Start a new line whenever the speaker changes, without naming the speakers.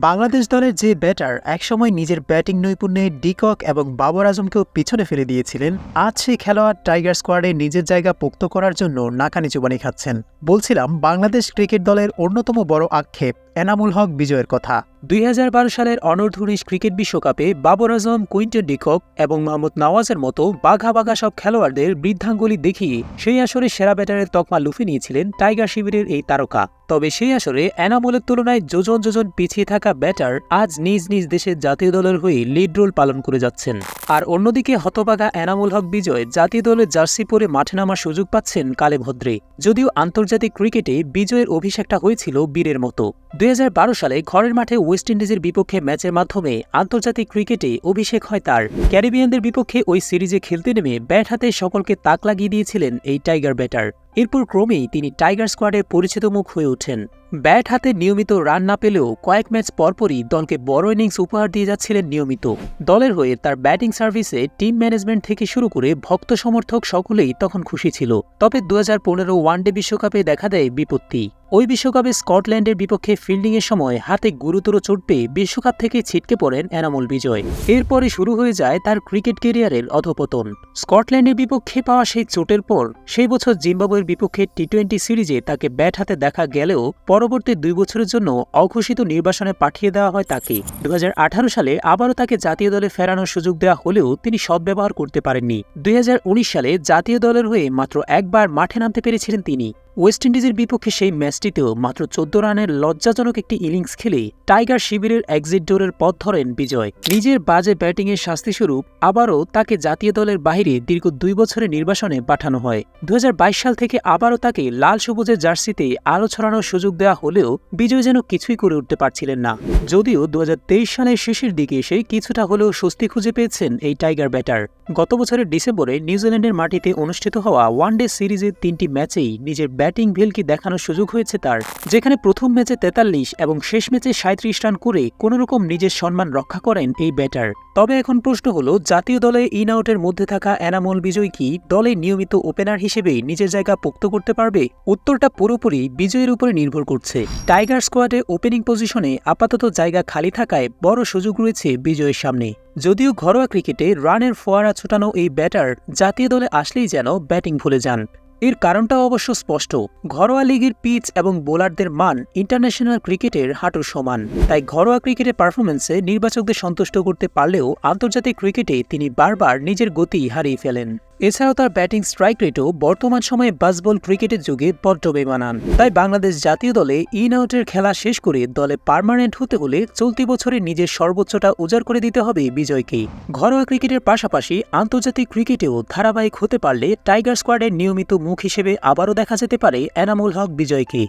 বাংলাদেশ দলের যে ব্যাটার একসময় নিজের ব্যাটিং নৈপুণ্যে ডিকক এবং বাবর আজমকেও পিছনে ফেলে দিয়েছিলেন, আজ সেই খেলোয়াড় টাইগার স্কোয়াডে নিজের জায়গা পোক্ত করার জন্য নাকানি চুবানি খাচ্ছেন। বলছিলাম, বাংলাদেশ ক্রিকেট দলের অন্যতম বড় আক্ষেপ এনামুল হক বিজয়ের কথা। দুই হাজার বারো সালের অনূর্ধ্ব উনিশ ক্রিকেট বিশ্বকাপে বাবর আজম, কুইন্টন ডিকক এবং মোহাম্মদ নওয়াজের মতো বাঘা বাঘা সব খেলোয়াড়দের বৃদ্ধাঙ্গুলি দেখিয়ে সেই আসরে সেরা ব্যাটারের তকমা লুফে নিয়েছিলেন টাইগার শিবিরের এই তারকা। তবে সেই আসরে এনামুলের তুলনায় যোজন যোজন পিছিয়ে থাকা ব্যাটার আজ নিজ নিজ দেশের জাতীয় দলের হয়ে লিড রোল পালন করে যাচ্ছেন। আর অন্যদিকে হতবাগা এনামুল হক বিজয় জাতীয় দলের জার্সি পরে মাঠে নামার সুযোগ পাচ্ছেন কালে ভদ্রে। যদিও আন্তর্জাতিক ক্রিকেটে বিজয়ের অভিষেকটা হয়েছিল বীরের মতো। দুই হাজার বারো সালে ঘরের মাঠে ওয়েস্ট ইন্ডিজের বিপক্ষে ম্যাচের মাধ্যমে আন্তর্জাতিক ক্রিকেটে অভিষেক হয় তার। ক্যারিবিয়ানদের বিপক্ষে ওই সিরিজে খেলতে নেমে ব্যাট হাতে সকলকে তাক লাগিয়ে দিয়েছিলেন এই টাইগার ব্যাটার। এরপর ক্রমেই তিনি টাইগার স্কোয়াডের পরিচিত মুখ হয়ে ওঠেন। ব্যাট হাতে নিয়মিত রান না পেলেও কয়েক ম্যাচ পরপরই দলকে বড় ইনিংস উপহার দিয়ে যাচ্ছিলেন নিয়মিত। দলের হয়ে তার ব্যাটিং সার্ভিসে টিম ম্যানেজমেন্ট থেকে শুরু করে ভক্ত সমর্থক সকলেই তখন খুশি ছিল। তবে দু হাজার পনেরো ওয়ানডে বিশ্বকাপে দেখা দেয় বিপত্তি। ওই বিশ্বকাপে স্কটল্যান্ডের বিপক্ষে ফিল্ডিংয়ের সময় হাতে গুরুতর চোট পেয়ে বিশ্বকাপ থেকে ছিটকে পড়েন এনামুল বিজয়। এরপরে শুরু হয়ে যায় তার ক্রিকেট কেরিয়ারের অধপতন। স্কটল্যান্ডের বিপক্ষে পাওয়া সেই চোটের পর সেই বছর জিম্বাবুয়ের বিপক্ষে টি টোয়েন্টি সিরিজে তাকে ব্যাট হাতে দেখা গেলেও পরবর্তী দুই বছরের জন্য অঘোষিত নির্বাসনে পাঠিয়ে দেওয়া হয় তাকে। দুই হাজার আঠারো সালে আবারও তাকে জাতীয় দলে ফেরানোর সুযোগ দেওয়া হলেও তিনি সদ্ব্যবহার করতে পারেননি। দুই হাজার উনিশ সালে জাতীয় দলের হয়ে মাত্র একবার মাঠে নামতে পেরেছিলেন তিনি। ওয়েস্ট ইন্ডিজের বিপক্ষে সেই ম্যাচটিতেও মাত্র চোদ্দ রানের লজ্জাজনক একটি ইনিংস খেলে টাইগার শিবিরের এক্সিট ডোরের পথ ধরেন বিজয়। নিজের বাজে ব্যাটিংয়ের শাস্তিস্বরূপ আবারও তাকে জাতীয় দলের বাইরে দীর্ঘ দুই বছরের নির্বাসনে পাঠানো হয়। দু হাজার বাইশ সাল থেকে আবারও তাকে লাল সবুজের জার্সিতে আলো ছড়ানোর সুযোগ দেওয়া হলেও বিজয় যেন কিছুই করে উঠতে পারছিলেন না। যদিও দু হাজার তেইশ সালের শেষের দিকে এসে কিছুটা হলেও স্বস্তি খুঁজে পেয়েছেন এই টাইগার ব্যাটার। গত বছরের ডিসেম্বরে নিউজিল্যান্ডের মাটিতে অনুষ্ঠিত হওয়া ওয়ানডে সিরিজের তিনটি ম্যাচেই নিজের ব্যাটিং ভেলকি দেখানোর সুযোগ হয়েছে তার, যেখানে প্রথম ম্যাচে তেতাল্লিশ এবং শেষ ম্যাচে সাঁত্রিশ রান করে কোনোরকম নিজের সম্মান রক্ষা করেন এই ব্যাটার। তবে এখন প্রশ্ন হলো, জাতীয় দলে ইন আউটের মধ্যে থাকা এনামল বিজয় কি দলে নিয়মিত ওপেনার হিসেবে নিজের জায়গা পোক্ত করতে পারবে? উত্তরটা পুরোপুরি বিজয়ের উপরে নির্ভর করছে। টাইগার স্কোয়াডে ওপেনিং পজিশনে আপাতত জায়গা খালি থাকায় বড় সুযোগ রয়েছে বিজয়ের সামনে। যদিও ঘরোয়া ক্রিকেটে রানের ফোয়ারা ছোটানো এই ব্যাটার জাতীয় দলে আসলেই যেন ব্যাটিং ভুলে যান। এর কারণটা অবশ্য স্পষ্ট। ঘরোয়া লিগের পিচ এবং বোলারদের মান ইন্টারন্যাশনাল ক্রিকেটের হাঁটুর সমান। তাই ঘরোয়া ক্রিকেটের পারফরমেন্সে নির্বাচকদের সন্তুষ্ট করতে পারলেও আন্তর্জাতিক ক্রিকেটে তিনি বারবার নিজের গতি হারিয়ে ফেলেন। এছাড়াও তার ব্যাটিং স্ট্রাইক রেটও বর্তমান সময়ে বাসবল ক্রিকেটের যুগে বড্ড বেমানান। তাই বাংলাদেশ জাতীয় দলে ইন আউটের খেলা শেষ করে দলে পার্মানেন্ট হতে হলে চলতি বছরে নিজের সর্বোচ্চটা উজাড় করে দিতে হবে বিজয়কে ঘরোয়া ক্রিকেটের পাশাপাশি আন্তর্জাতিক ক্রিকেটেও ধারাবাহিক হতে পারলে টাইগার স্কোয়াডের নিয়মিত মুখ হিসেবে আবারও দেখা যেতে পারে এনামুল হক বিজয়কে।